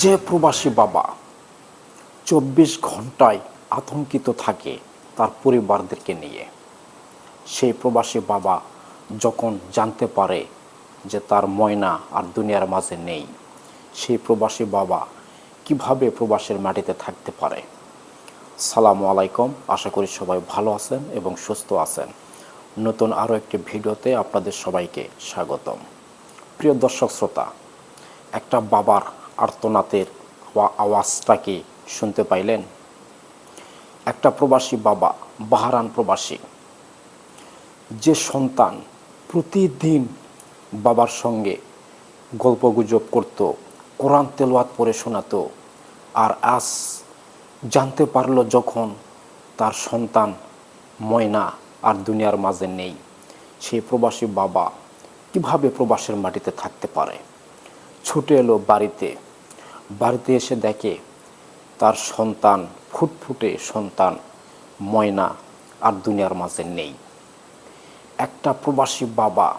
যে প্রবাসী বাবা চব্বিশ ঘন্টায় আতঙ্কিত থাকে তার পরিবারদেরকে নিয়ে, সেই প্রবাসী বাবা যখন জানতে পারে যে তার ময়না আর দুনিয়ার মাঝে নেই, সেই প্রবাসী বাবা কীভাবে প্রবাসের মাটিতে থাকতে পারে? সালাম আলাইকুম, আশা করি সবাই ভালো আছেন এবং সুস্থ আছেন। নতুন আরও একটি ভিডিওতে আপনাদের সবাইকে স্বাগতম। প্রিয় দর্শক, শ্রোতা, একটা বাবার আর্তনাতের আওয়াজটাকে শুনতে পাইলেন। একটা প্রবাসী বাবা, বাহারান প্রবাসী। যে সন্তান প্রতিদিন বাবার সঙ্গে গল্পগুজব করত, কোরআন তেলোয়াত পড়ে শোনাতো, আর আজ জানতে পারল যখন তার সন্তান ময়না আর দুনিয়ার মাঝে নেই, সেই প্রবাসী বাবা কীভাবে প্রবাসের মাটিতে থাকতে পারে? ছুটে এলো বাড়িতে বাড়িতে এসে দেখে তার সন্তান, ফুটফুটে সন্তান, ময়না আর দুনিয়ার মাঝে নেই। একটা প্রবাসী বাবা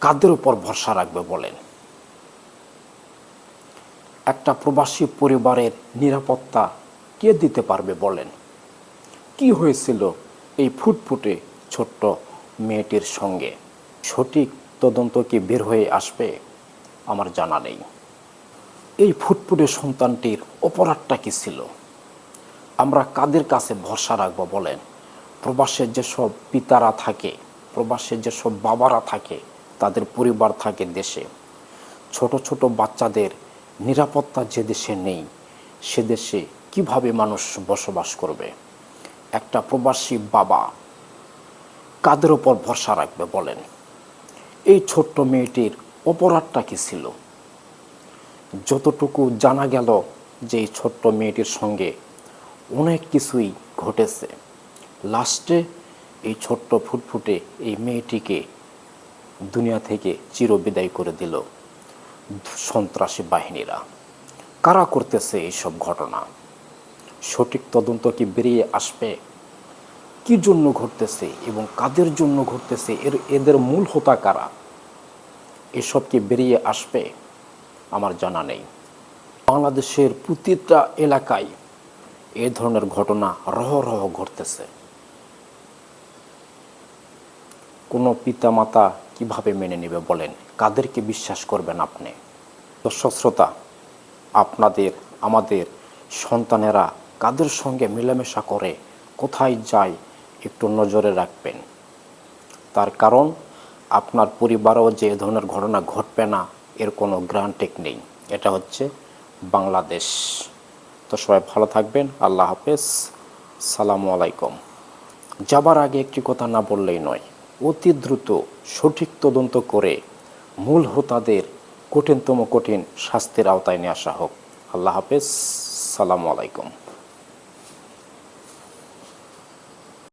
কাদের উপর ভরসা রাখবে বলেন? একটা প্রবাসী পরিবারের নিরাপত্তা কে দিতে পারবে বলেন? কি হয়েছিল এই ফুটফুটে ছোট্ট মেয়েটির সঙ্গে? সঠিক তদন্ত কি বের হয়ে আসবে? আমার জানা নেই। এই ফুটফুটে সন্তানটির অপরাধটা কি ছিল? আমরা কাদের কাছে ভরসা রাখব বলেন? প্রবাসের যেসব পিতারা থাকে, প্রবাসের যেসব বাবারা থাকে, তাদের পরিবার থাকে দেশে। ছোট ছোট বাচ্চাদের নিরাপত্তা যে দেশে নেই, সে দেশে কীভাবে মানুষ বসবাস করবে? একটা প্রবাসী বাবা কাদের ওপর ভরসা রাখবে বলেন? এই ছোট্ট মেয়েটির অপরাধটা কি ছিল? যতটুকু জানা গেল যে এই ছোট্ট মেয়েটির সঙ্গে অনেক কিছুই ঘটেছে। লাস্টে এই ছোট্ট ফুটফুটে এই মেয়েটিকে দুনিয়া থেকে চিরবিদায় করে দিল সন্ত্রাসী বাহিনীরা। কারা করতেছে এইসব ঘটনা? সঠিক তদন্ত কি বেরিয়ে আসবে? কি জন্য ঘটতেছে এবং কাদের জন্য ঘটতেছে? এর এদের মূল হোতা কারা? এসব কি বেরিয়ে আসবে? আমার জানা নেই। বাংলাদেশের প্রতিটা এলাকায় এ ধরনের ঘটনা রহ রহ ঘটতেছে। কোনো পিতামাতা কীভাবে মেনে নেবে বলেন? কাদেরকে বিশ্বাস করবেন আপনি? দর্শক শ্রোতা, আপনাদের, আমাদের সন্তানেরা কাদের সঙ্গে মেলামেশা করে, কোথায় যায় একটু নজরে রাখবেন। তার কারণ, আপনার পরিবারও যে ধরনের ঘটনা ঘটবে না এর কোনো গ্রান্টেক নেই। এটা হচ্ছে বাংলাদেশ। তো সবাই ভালো থাকবেন। আল্লাহ হাফেজ। সালামু আলাইকুম। যাবার আগে একটি কথা না বললেই নয়, অতি দ্রুত সঠিক তদন্ত করে মূল হোতাদের কঠিনতম কঠিন শাস্তির আওতায় নিয়ে আসা হোক। আল্লাহ হাফেজ। সালামু আলাইকুম।